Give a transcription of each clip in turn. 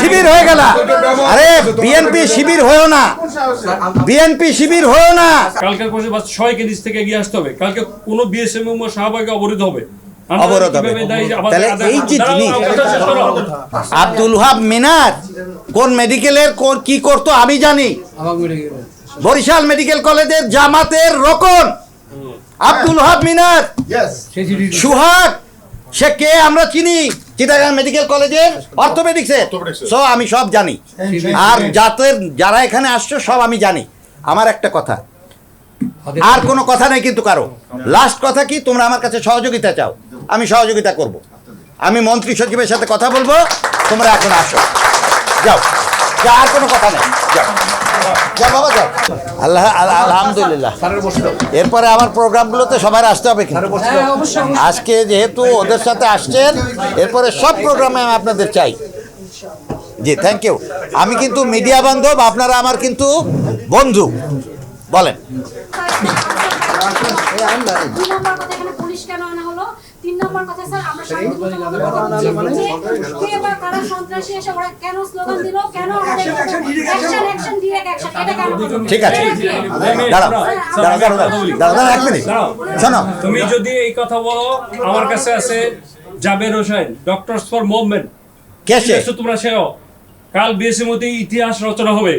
শিবির হয়ে গেল। আরে বিএনপি শিবির হয়েও না। বিএনপি শিবির হয়েও না। কালকের পরে বাস ছয়কে নিচ থেকে এগিয়ে আসতে হবে। কালকে কোনো বিএসএম শাহবাগে অবরোধ হবে। অবরোধ হবে। তাহলে এই যে জিনিস-। আব্দুল ওহাব মিনার কোন মেডিকেলের কোন কি করতো আমি জানি। বরিশাল মেডিকেল কলেজের জামাতের রকন। আব্দুল ওহাব মিনার। সুহাগ সে কে আমরা চিনি? চিটাগাং মেডিকেল কলেজের অর্থোপেডিক্সের সো আমি সব জানি। আর যাদের যারা এখানে আসছো সব আমি জানি। আমার একটা কথা। আর কোনো কথা নেই কিন্তু কারও। লাস্ট কথা কি তোমরা আমার কাছে সহযোগিতা চাও। আমি সহযোগিতা করব। আমি মন্ত্রী সচিবের সাথে কথা বলব। তোমরা এখন আসো। যাও। যা আর কোনো কথা নেই। যাও। যাও বাবা যাও আল্লাহ আলহামদুলিল্লাহ। এরপরে আমার প্রোগ্রামগুলোতে সবাই আসতে হবে কিন্তু। আজকে যেহেতু ওদের সাথে আসছেন এরপরে সব প্রোগ্রামে আমি আপনাদের চাই। জি থ্যাংক ইউ আমি কিন্তু মিডিয়া বান্ধব আপনারা আমার কিন্তু বন্ধু। বলেন? ঠিক আছে। দাঁড়াও। দাঁড়াও দাঁড়াও দাঁড়াও। দাঁড়াও এক মিনিট। শোনো। তুমি যদি এই কথা বলো আমার কাছে আছে Jaber Hossain doctors for movement কে তোমরা সেও। কাল বিএসএম মতে ইতিহাস রচনা হবে।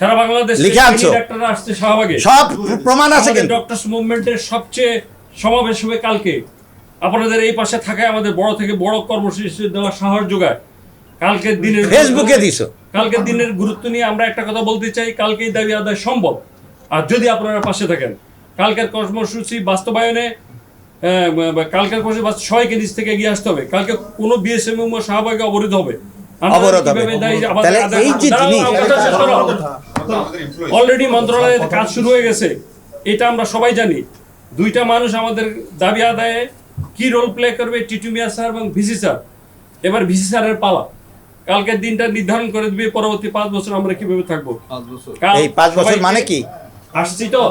সারা বাংলাদেশ লিখে আনছো? ডাক্তাররা আসছে শাহবাগে। সব প্রমাণ আছে কিন্তু। ডক্টরস মুভমেন্টের সবচেয়ে সমাবেশ হবে কালকে। আপনাদের এই পাশে থাকায় আমাদের বড় থেকে বড় কর্মসূচি দেওয়ার সাহস যোগায়। কালকের দিনের ফেসবুকে দিছো। কালকের দিনের গুরুত্ব নিয়ে আমরা একটা কথা বলতে চাই কালকে এই দাবি আদায় সম্ভব। আর যদি আপনারা পাশে থাকেন কালকের কর্মসূচি বাস্তবায়নে আহ, কালকের কর্মসূচি থেকে এগিয়ে আসতে হবে। কালকে কোনো বিএসএম শাহবাগে অবরোধ হবে। অবরোধ হবে। এই যে অলরেডি মন্ত্রণালয়ের কাজ শুরু হয়ে গেছে। এটা আমরা সবাই জানি। দুইটা মানুষ আমাদের দাবি আদায়ে কি রোল প্লে করবে টিটুমিয়া স্যার এবং ভিসি স্যার? এবার ভিসি স্যারের পালা। কালকের দিনটা নির্ধারণ করে দিবে পরবর্তী পাঁচ বছর আমরা কীভাবে থাকব? এই পাঁচ বছর মানে কি? আসছি তো।